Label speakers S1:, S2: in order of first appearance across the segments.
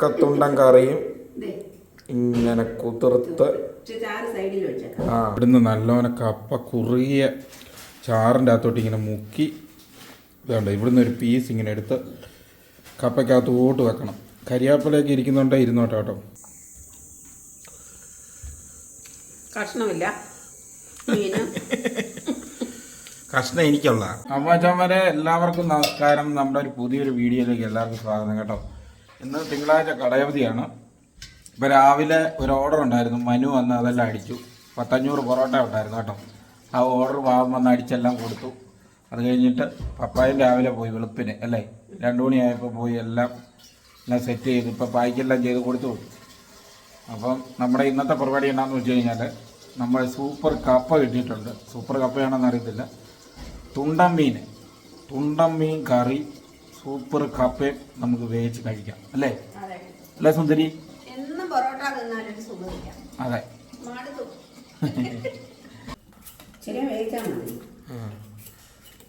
S1: ഉണക്കത്തുണ്ടൻ കറിയും ഇങ്ങനെ കുതിർത്ത്. ആ ഇവിടുന്ന് നല്ലോണം കപ്പ കുറുകിയ ചാറിന്റെ അകത്തോട്ട് ഇങ്ങനെ മുക്കി. ഇതുണ്ട് ഇവിടുന്ന് ഒരു പീസ് ഇങ്ങനെ എടുത്ത് കപ്പയ്ക്കകത്തോട്ട് വെക്കണം. കരിയാപ്പിലൊക്കെ ഇരിക്കുന്നുണ്ടേ ഇരുന്നോട്ടെ കേട്ടോ.
S2: കഷ്ണമില്ല.
S1: കഷ്ണം എനിക്കുള്ള. അച്ഛന്മാരെ എല്ലാവർക്കും നമസ്കാരം. നമ്മുടെ ഒരു പുതിയൊരു വീഡിയോയിലേക്ക് എല്ലാവർക്കും സ്വാഗതം കേട്ടോ. ഇന്ന് തിങ്കളാഴ്ച കടയവധിയാണ്. ഇപ്പോൾ രാവിലെ ഒരു ഓർഡർ ഉണ്ടായിരുന്നു. മനു വന്ന് അതെല്ലാം അടിച്ചു. പത്തഞ്ഞൂറ് പൊറോട്ട ഉണ്ടായിരുന്നു കേട്ടോ. ആ ഓർഡർ ഭാഗം വന്ന് അടിച്ചെല്ലാം കൊടുത്തു. അത് കഴിഞ്ഞിട്ട് പപ്പായും രാവിലെ പോയി വെളുപ്പിന് അല്ലേ? രണ്ടു മണിയായപ്പോൾ പോയി എല്ലാം എല്ലാം സെറ്റ് ചെയ്ത് ഇപ്പോൾ പായ്ക്കെല്ലാം ചെയ്ത് കൊടുത്തു. അപ്പം നമ്മുടെ ഇന്നത്തെ പരിപാടി എന്താണെന്ന് വെച്ച് കഴിഞ്ഞാൽ നമ്മൾ സൂപ്പർ കപ്പ കിട്ടിയിട്ടുണ്ട്. സൂപ്പർ കപ്പയാണെന്ന് അറിയത്തില്ല. തുണ്ടം മീൻ. തുണ്ടം മീൻ കറി. സൂപ്പർ കപ്പയും നമുക്ക് വേവിച്ച് കഴിക്കാം. അല്ലേ?
S2: അതെ.
S1: അല്ലേ സുന്ദരി? അതെ.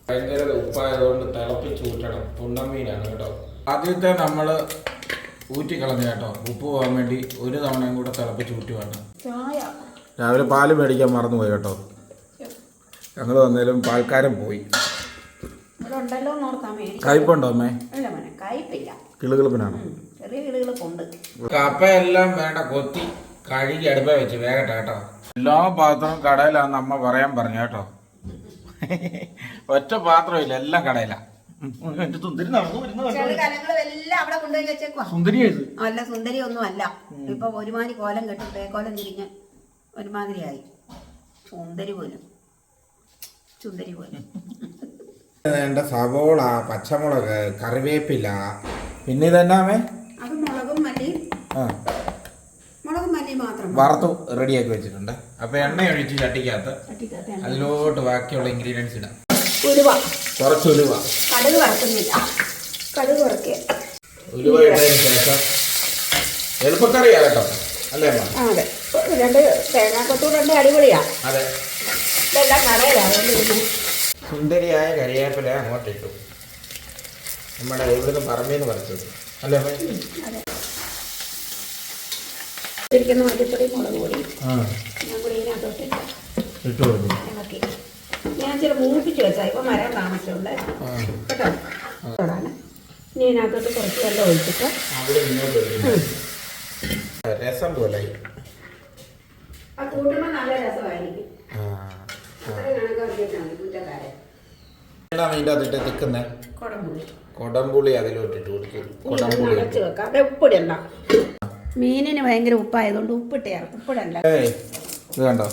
S1: ഭയങ്കര ഉപ്പായതുകൊണ്ട് തിളപ്പിച്ച് ഊറ്റണം. തുണ്ടൻ മീനാണ് കേട്ടോ. ആദ്യത്തെ നമ്മൾ ഊറ്റിക്കളഞ്ഞ കേട്ടോ. ഉപ്പ് പോകാൻ വേണ്ടി ഒരു തവണയും കൂടെ തിളപ്പിച്ച് ഊറ്റി വേണം. രാവിലെ പാൽ മേടിക്കാൻ മറന്നുപോയി കേട്ടോ. ഞങ്ങൾ വന്നാലും പാൽക്കാരൻ പോയി.
S2: ഉണ്ടല്ലോ
S1: കയ്പുണ്ടോ അമ്മേ?
S2: ഇല്ല മോനെ കയ്പില്ല
S1: കിളുകിളുപ്പിനാണോ?
S2: ചെറിയ കപ്പ
S1: എല്ലാം വേണ്ട കൊത്തി കഴുകി അടുപ്പ വെച്ച് വേഗട്ടെ കേട്ടോ. എല്ലാ പാത്രവും കടയിലാന്ന് അമ്മ പറയാൻ പറഞ്ഞു കേട്ടോ. ഒറ്റ പാത്രമില്ല എല്ലാം കടയിലാ. എന്റെ സുന്ദരി നടന്നു സുന്ദരിയായത്
S2: അല്ല സുന്ദരി ഒന്നും അല്ല ഇപ്പൊ ഒരുമാതിരി കോലം കെട്ടി പേക്കോലം തിരിഞ്ഞ് ഒരുമാതിരിയായി. സുന്ദരി പോലും. സുന്ദരി പോലും.
S1: വേണ്ട സവോള പച്ചമുളക് കറിവേപ്പില പിന്നെ ഇതെന്നാമേ
S2: അത് മുളകും മല്ലി.
S1: ആ.
S2: മുളകും മല്ലി മാത്രം.
S1: വറുത്തു റെഡിയാക്കി വെച്ചിട്ടുണ്ട്. അപ്പൊ എണ്ണ ഒഴിച്ച് ചട്ടിക്കകത്ത് അതിലോട്ട് ബാക്കിയുള്ള ഇൻഗ്രീഡിയൻസ് ഇടാം.
S2: ഉലുവ.
S1: കുറച്ച് ഉലുവ.
S2: കടുക് വറക്കുന്നില്ല. കടുക് വറക്കുക
S1: ഉലുവ ഇട്ടതിന് ശേഷം എളുപ്പക്കറിയാ കേട്ടോ. അല്ലേ അമ്മ?
S2: അതെ. രണ്ട് തേങ്ങാക്കൊത്തൂർ രണ്ട് അടിപൊളിയാ.
S1: അതെ.
S2: ഇതെല്ലാം കടയിലാണ്
S1: സുന്ദരിയായ കരിവേപ്പില അങ്ങോട്ടിട്ടു. നമ്മുടെ ഇവിടുന്ന് പറമ്പിന്ന് പറിച്ചത് അല്ലേ അമ്മേ?
S2: ഇരിക്കുന്ന മല്ലിപ്പൊടി മുളക് പൊടി.
S1: ആ.
S2: ഞാൻ കൂടി ഇതിനകത്തോട്ട് ഇട്ടു.
S1: കൊടുക്കും
S2: ഇളക്കി. ഞാൻ ഇച്ചിരി മൂപ്പിച്ച് വെച്ചാൽ ഇപ്പം വരാൻ താമസമുണ്ട്.
S1: ആ.
S2: കേട്ടോ? അതാണ് ഇനി ഇതിനകത്തോട്ട് കുറച്ച് വെള്ളം ഒഴിച്ചിട്ട്.
S1: രസം പോലെ
S2: ആ കൂട്ടുമ്പോൾ നല്ല രസമായിരിക്കും
S1: ആ
S2: അത്രയും കണക്കാക്കിയിട്ടാണ് കുറ്റക്കാരൻ
S1: എന്താണ് ഇതിന്റെ അതിട്ട് നിൽക്കുന്നത്?
S2: കുടംപുളി.
S1: അതിലോട്ടിട്ട് കൊടംപുളി
S2: ഉപ്പിടണ്ട മീനിന് ഭയങ്കര ഉപ്പായതുകൊണ്ട് ഉപ്പിട്ട് ഉപ്പിടണ്ട
S1: ഇത് കണ്ടോ?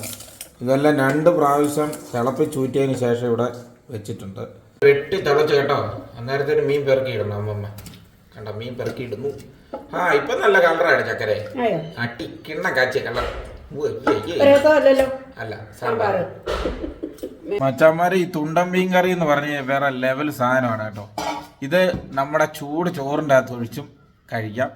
S1: ഇതെല്ലാം രണ്ട് പ്രാവശ്യം തിളപ്പിച്ചൂറ്റിയതിന് ശേഷം ഇവിടെ വെച്ചിട്ടുണ്ട്. വെട്ടി തിളച്ച് കേട്ടോ. അന്നേരത്തേന് മീൻ പെറുക്കി ഇടണം അമ്മമ്മ. കണ്ട മീൻ പെറുക്കി ഇടുന്നു ആ ഇപ്പൊ നല്ല കളറാണ് ചക്കരെ. അട്ടി കിണ്ണ കാച്ചിയ കളർ.
S2: രസമല്ലല്ലോ.
S1: അല്ല
S2: സാമ്പാർ.
S1: മച്ചന്മാര് ഈ തുണ്ടൻ മീൻ കറി എന്ന് പറഞ്ഞ വേറെ ലെവൽ സാധനമാണ് കേട്ടോ. ഇത് നമ്മുടെ ചൂട് ചോറിന്റെ അകത്ത് ഒഴിച്ചും കഴിക്കാം.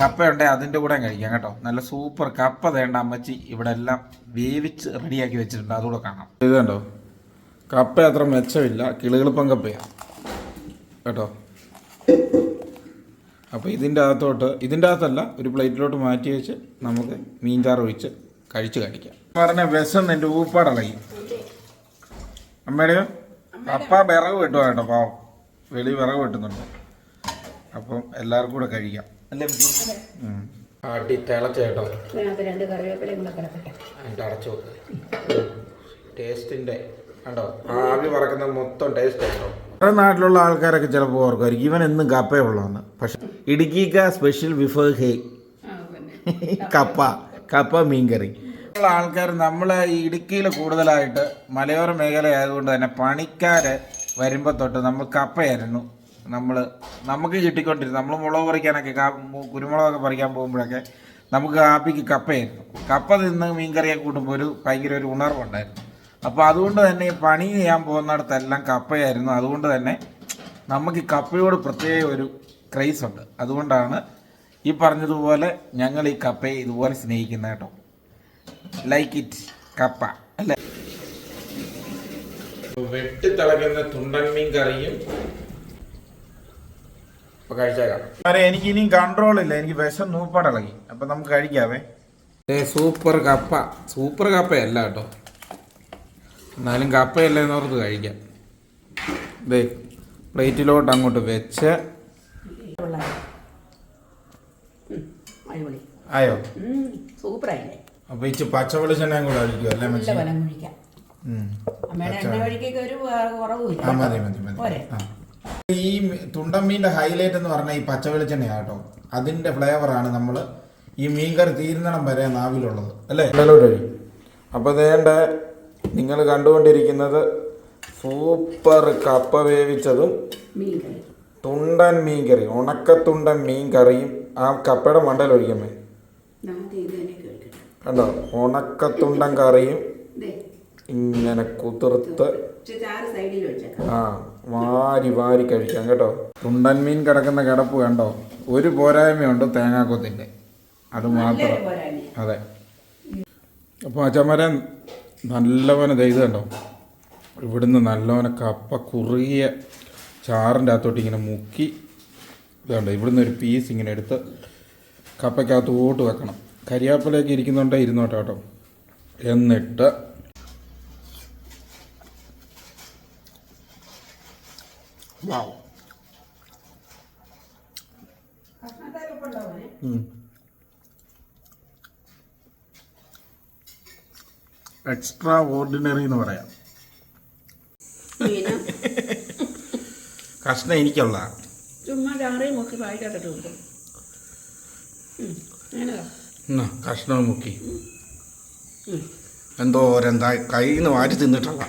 S1: കപ്പ ഉണ്ടെങ്കിൽ അതിന്റെ കൂടെ കഴിക്കാം കേട്ടോ. നല്ല സൂപ്പർ കപ്പ തേണ്ട അമ്മച്ചി ഇവിടെ എല്ലാം വേവിച്ച് റെഡിയാക്കി വെച്ചിട്ടുണ്ട്. അതുകൂടെ കാണാം. ഇത് കണ്ടോ? കപ്പ അത്ര മെച്ചമില്ല. കിളികളിപ്പം കപ്പയാണ് കേട്ടോ? അപ്പോൾ ഇതിന്റെ അകത്തോട്ട് ഇതിന്റെ അകത്തല്ല ഒരു പ്ലേറ്റിലോട്ട് മാറ്റി വെച്ച് നമുക്ക് മീൻചാർ ഒഴിച്ച് കഴിച്ച് കാണിക്കാം പറഞ്ഞ വിഷം എന്റെ ഊപ്പാടളയും അമ്മയുടെയോ അപ്പ വിറക് വെട്ടുക കേട്ടോ പാവം. വെളി വിറക് വെട്ടുന്നുണ്ട് അപ്പം എല്ലാവർക്കും കൂടെ കഴിക്കാം. അല്ലേ. അടി തിളച്ച കേട്ടോ. അടച്ചു ടേസ്റ്റിന്റെ കണ്ടോ? ആവി പറക്കുന്ന മൊത്തം ടേസ്റ്റ് കേട്ടോ. നമ്മുടെ നാട്ടിലുള്ള ആൾക്കാരൊക്കെ ചിലപ്പോൾ ഓർക്കുമായിരിക്കും. ഇവൻ എന്നും കപ്പേ ഉള്ളതെന്ന്. പക്ഷെ ഇടുക്കിക്ക സ്പെഷ്യൽ വിഫർ ഹേ കപ്പ. കപ്പ മീൻകറി. ആൾക്കാർ നമ്മൾ ഈ ഇടുക്കിയിൽ കൂടുതലായിട്ട് മലയോര മേഖല ആയതുകൊണ്ട് തന്നെ പണിക്കാരെ വരുമ്പോൾ തൊട്ട് നമ്മൾ കപ്പയായിരുന്നു. നമ്മൾ നമുക്ക് കിട്ടിക്കൊണ്ടിരുന്നു നമ്മൾ മുളക് പറിക്കാനൊക്കെ കുരുമുളകൊക്കെ പറിക്കാൻ പോകുമ്പോഴൊക്കെ നമുക്ക് കാപ്പിക്ക് കപ്പയായിരുന്നു. കപ്പ തിന്ന് മീൻകറിയൊക്കെ കൂട്ടുമ്പോൾ ഒരു ഭയങ്കര ഒരു ഉണർവുണ്ടായിരുന്നു. അപ്പോൾ അതുകൊണ്ട് തന്നെ പണി ചെയ്യാൻ പോകുന്നിടത്തെല്ലാം കപ്പയായിരുന്നു. അതുകൊണ്ട് തന്നെ നമുക്ക് കപ്പയോട് പ്രത്യേക ഒരു ക്രൈസ് ഉണ്ട്. അതുകൊണ്ടാണ് ഈ പറഞ്ഞതുപോലെ ഞങ്ങൾ ഈ കപ്പയെ ഇതുപോലെ സ്നേഹിക്കുന്ന കേട്ടോ. ലൈക്ക് ഇറ്റ് കപ്പ അല്ലേ? വെട്ടി തിളക്കുന്ന തുണ്ടൻ മീൻ കറിയും അപ്പൊ കഴിച്ചേക്കാം. അരെ എനിക്ക് ഇനിയും കൺട്രോൾ ഇല്ല. എനിക്ക് വിഷം നൂപ്പാടിളകി അപ്പൊ നമുക്ക് കഴിക്കാവേ. സൂപ്പർ കപ്പ. സൂപ്പർ കപ്പയല്ല കേട്ടോ. എന്നാലും കപ്പയല്ല എന്നോർത്ത് കഴിക്കാം. ദേ പ്ലേറ്റിലോട്ട് അങ്ങോട്ട് വെച്ച്.
S2: അടിപൊളി.
S1: ആയോ?
S2: സൂപ്പറായില്ലേ?
S1: അപ്പൊ ഇച്ചി പച്ച വെളിച്ചെണ്ണയും കൂടെ ഒഴിക്കും അല്ലേ മച്ചി
S2: വലം കുഴിക്കാം. അമ്മയുടെ എണ്ണ ഒരു കുറവുമില്ല.
S1: മതി മതി മതി.
S2: പോരെ.
S1: ആ. ഈ തുണ്ടമ്മീന്റെ ഹൈലൈറ്റ് എന്ന് പറഞ്ഞാൽ ഈ പച്ച വെളിച്ചെണ്ണയാ കേട്ടോ. അതിന്റെ ഫ്ലേവർ ആണ് നമ്മൾ ഈ മീൻകറി തീരുന്നിടം വരെ നാവിലുള്ളത്. അല്ലേ? അപ്പൊ ദേണ്ട നിങ്ങൾ കണ്ടുകൊണ്ടിരിക്കുന്നത് സൂപ്പർ കപ്പ വേവിച്ചതും
S2: മീൻ കറി
S1: തുണ്ടൻ മീൻകറി ഉണക്കത്തുണ്ടൻ മീൻ കറിയും ആ കപ്പയുടെ മണ്ടയിൽ ഒഴിക്കമേ
S2: ആദ്യം ഇത് തന്നെ കേൾക്കട്ടെ
S1: കണ്ടോ? ഉണക്കത്തുണ്ടൻ കറിയും ഇങ്ങനെ കുതിർത്ത് ആ വാരി വാരി കഴിക്കാം കേട്ടോ. തുണ്ടൻ മീൻ കിടക്കുന്ന കിടപ്പ് കണ്ടോ? ഒരു പോരായ്മയുണ്ട് തേങ്ങാക്കൊത്തിന്റെ. അത് മാത്രം. അതെ. അപ്പോൾ അച്ഛന്മാരെ നല്ലവനെ ഇത് കണ്ടോ? ഇവിടുന്ന് നല്ലവനെ കപ്പ കുറുകിയ ചാറിന്റെ അകത്തോട്ട് ഇങ്ങനെ മുക്കി ഇതുണ്ട് ഇവിടുന്ന് ഒരു പീസ് ഇങ്ങനെ എടുത്ത് കപ്പയ്ക്കകത്തോട്ട് വെക്കണം. കരിയാപ്പിലേക്ക് ഇരിക്കുന്നുണ്ടേ ഇരുന്നോട്ടെ കേട്ടോ. എന്നിട്ട് വാവ്. എക്സ്ട്രാ ഓർഡിനറി എന്ന് പറയാം.
S2: മീന്.
S1: കഷ്ണം എനിക്കുള്ള.
S2: ചുമ്മാ ചാറേയും മുക്കി പായിക്കാത്തിട്ട് കൊടുക്കും. അങ്ങനെതാ.
S1: കഷ്ണം മുക്കി. എന്തോരം കയ്യിൽ നിന്ന് വാരി തിന്നിട്ടുള്ള.